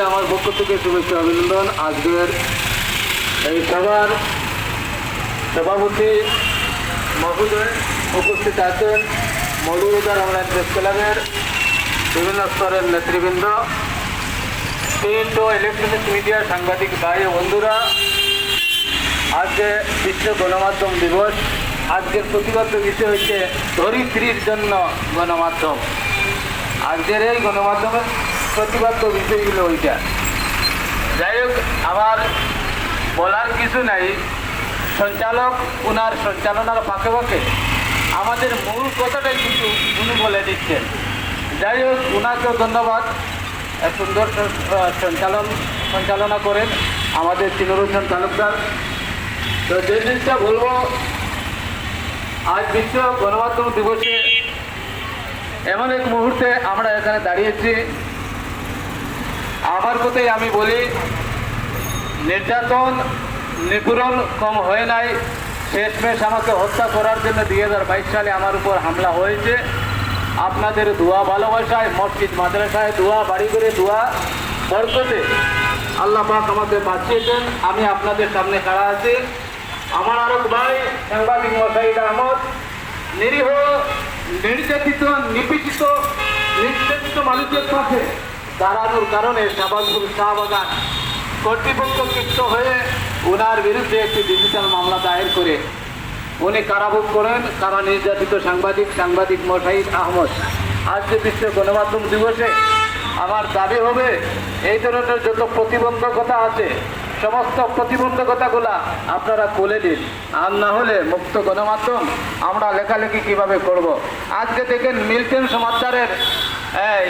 আমার পক্ষ থেকে শুভেচ্ছা অভিনন্দন। আজকের এই সভার সভাপতি মহোদয় উপস্থিত আছেন। মৌলভীবাজার অনলাইন প্রেস ক্লাবের বিভিন্ন স্তরের নেতৃবৃন্দ প্রিন্ট ও ইলেকট্রনিক্স মিডিয়া সাংবাদিক ভাই বন্ধুরা। আজকে বিশ্ব গণমাধ্যম দিবস। আজকের প্রতিবাদ্য বিষয় হচ্ছে ধরিত্রীর জন্য গণমাধ্যম। আজকের এই গণমাধ্যমের প্রতিবাদ্য বিষয়গুলো ওইটা। যাই হোক, আমার বলার কিছু নাই। সঞ্চালক, উনার সঞ্চালনার পাকে পাকে আমাদের মূল কথাটাই কিন্তু উনি বলে দিচ্ছেন। যাই হোক, উনাকেও ধন্যবাদ। সুন্দর সঞ্চালন, সঞ্চালনা করেন আমাদের চিনুর তালুকদার। তো যে জিনিসটা বলব, আজ বিশ্ব গণমাধ্যম দিবসে এমন এক মুহূর্তে আমরা এখানে দাঁড়িয়েছি। আমার কথাই আমি বলি, নির্যাতন, নিপীড়ন কম হয় নাই। শেষমেশ আমাকে হত্যা করার জন্য দুই হাজার বাইশ সালে আমার উপর হামলা হয়েছে। আপনাদের দোয়া ভালোবাসায়, মসজিদ, মাদ্রাসায় দোয়া, বাড়ি করে দোয়া, বরকতে আল্লাহ পাক আমাকে বাঁচিয়েছেন। আমি আপনাদের সামনে খাড়া আছি। আমার আরক ভাই, সাংবাদিক মশাইদ আহমদ, নিরীহ, নির্যাতিত, নিপীড়িত, নির্যাতিত মানুষের পাশে দাঁড়ানোর কারণে শাহবাজপুর শাহবাগান কর্তৃপক্ষ ক্ষিপ্ত হয়ে ওনার বিরুদ্ধে একটি ডিজিটাল মামলা দায়ের করে। উনি কারাভোগ করেন, কারা নির্যাতিত সাংবাদিক সাংবাদিক মোশাহিদ আহমদ। আজকে বিশ্ব গণমাধ্যম দিবসে আমার দাবি হবে, এই ধরনের যত প্রতিবন্ধকতা আছে, সমস্ত প্রতিবন্ধকতাগুলা আপনারা খুলে দিন। আর না হলে মুক্ত গণমাধ্যম আমরা লেখালেখি কীভাবে করব। আজকে দেখেন মিল্টন সমাচারের এই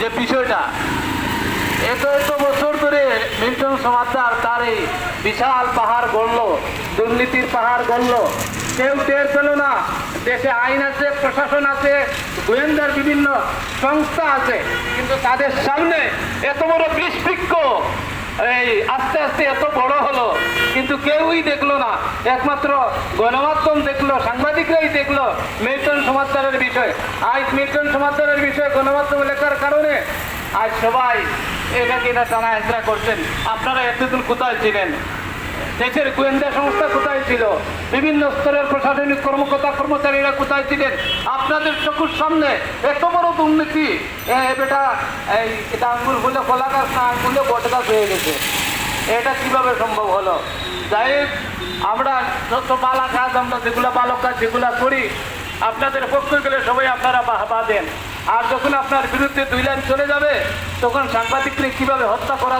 যে বিষয়টা এত এত বছর ধরে মিল্টন সমাচার তার এই বিশাল পাহাড় গড়ল, দুর্নীতির পাহাড় গড়ল। কেউ টের পেল না, দেশে আইন আছে, প্রশাসন আছে, গোয়েন্দার বিভিন্ন সংস্থা আছে, কিন্তু তাদের সামনে এত বড় বিষবৃক্ষ এই আস্তে আস্তে এত বড় কিন্তু কেউই দেখল না। একমাত্র গণমাধ্যম দেখল, সাংবাদিকরাই দেখল মিল্টন সমাচারের বিষয়। আজ মিল্টন সমাচারের বিষয়ে গণমাধ্যম লেখার কারণে আজ সবাই এটা কিনা টানা হেঁচড়া করছেন। আপনারা এতদিন কোথায় ছিলেন? দেশের গোয়েন্দা সংস্থা কোথায় ছিল? বিভিন্ন স্তরের প্রশাসনিক কর্মকর্তা, কর্মচারীরা কোথায় ছিলেন? আপনাদের চোখের সামনে এত বড় দুর্নীতি বেটা, এই, এটা আঙ্গুল ফুলে কলা গাছ না, আঙ্গুলে বট গাছ হয়ে গেছে। এটা কীভাবে সম্ভব হলো? যাই আমরা যত পালা কাজ, আমরা যেগুলো বালক কাজ যেগুলো করি, আপনাদের পক্ষে গেলে সবাই আপনারা বাহবা দেন। আর যখন আপনার বিরুদ্ধে দুই লাইন চলে যাবে, তখন সাংবাদিককে কীভাবে হত্যা করা